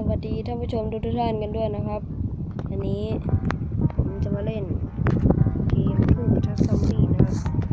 สวัสดีท่านผู้ชมทุกท่านกันด้วยนะครับ อันนี้ผมจะมาเล่นเกมผู้ประทักซอมบี้นะครับ